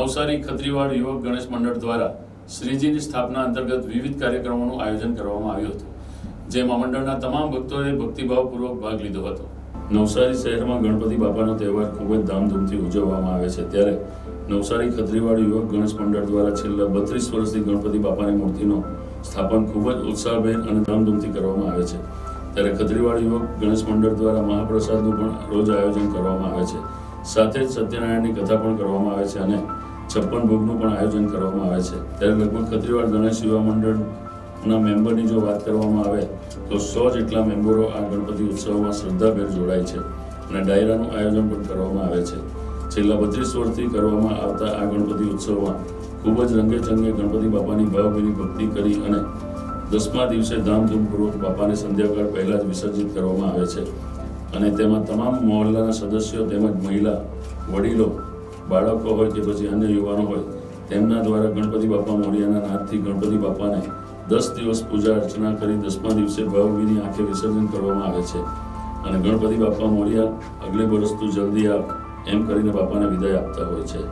નવસારી ખત્રીવાડ યુવક ગણેશ મંડળ દ્વારા શ્રીજીની સ્થાપના અંતર્ગત વિવિધ કાર્યક્રમોનું આયોજન કરવામાં આવ્યું હતું, જેમાં મંડળના તમામ ભક્તોએ ભક્તિભાવપૂર્વક ભાગ લીધો હતો. નવસારી શહેરમાં ગણપતિ બાપાનો તહેવાર ખૂબ જ ધામધૂમથી ઉજવવામાં આવે છે. ત્યારે નવસારી ખત્રીવાડ યુવક ગણેશ મંડળ દ્વારા છેલ્લા બત્રીસ વર્ષથી ગણપતિ બાપાની મૂર્તિનું સ્થાપન ખૂબ જ ઉત્સાહભેર અને ધામધૂમથી કરવામાં આવે છે. ત્યારે ખત્રીવાડ યુવક ગણેશ મંડળ દ્વારા મહાપ્રસાદનું પણ રોજ આયોજન કરવામાં આવે છે. સાથે જ સત્યનારાયણની કથા પણ કરવામાં આવે છે અને છપ્પન ભોગનું પણ આયોજન કરવામાં આવે છે. ત્યારે લગભગ ખત્રીવાડ ગણેશ યુવા મંડળના મેમ્બરની જો વાત કરવામાં આવે, તો સો જેટલા મેમ્બરો આ ગણપતિ ઉત્સવમાં શ્રદ્ધાભેર જોડાય છે અને ડાયરાનું આયોજન પણ કરવામાં આવે છે. છેલ્લા બત્રીસ વર્ષથી કરવામાં આવતા આ ગણપતિ ઉત્સવમાં ખૂબ જ રંગેચંગે ગણપતિ બાપાની ભાવભીની ભક્તિ કરી અને દસમા દિવસે ધામધૂમપૂર્વક બાપાને સંધ્યાકાળ પહેલાં જ વિસર્જિત કરવામાં આવે છે. અને તેમાં તમામ મહોલ્લાના સદસ્યો તેમજ મહિલા વડીલો બાળકો હોય કે પછી અન્ય યુવાનો હોય, તેમના દ્વારા ગણપતિ બાપા મોરિયાના નાથથી ગણપતિ બાપાને દસ દિવસ પૂજા અર્ચના કરી દસમા દિવસે ભાવભીની આંખે વિસર્જન કરવામાં આવે છે. અને ગણપતિ બાપા મોરિયા અગલે બરસ તું જલ્દી આપ એમ કરીને બાપાને વિદાય આપતા હોય છે.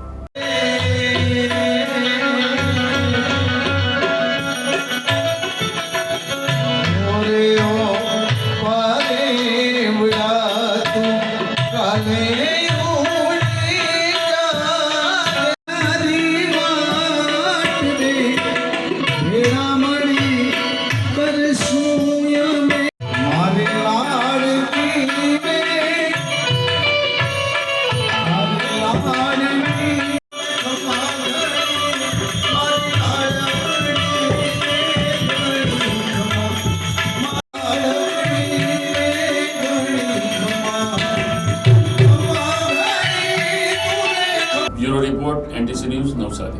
report, NDC News, Navsari.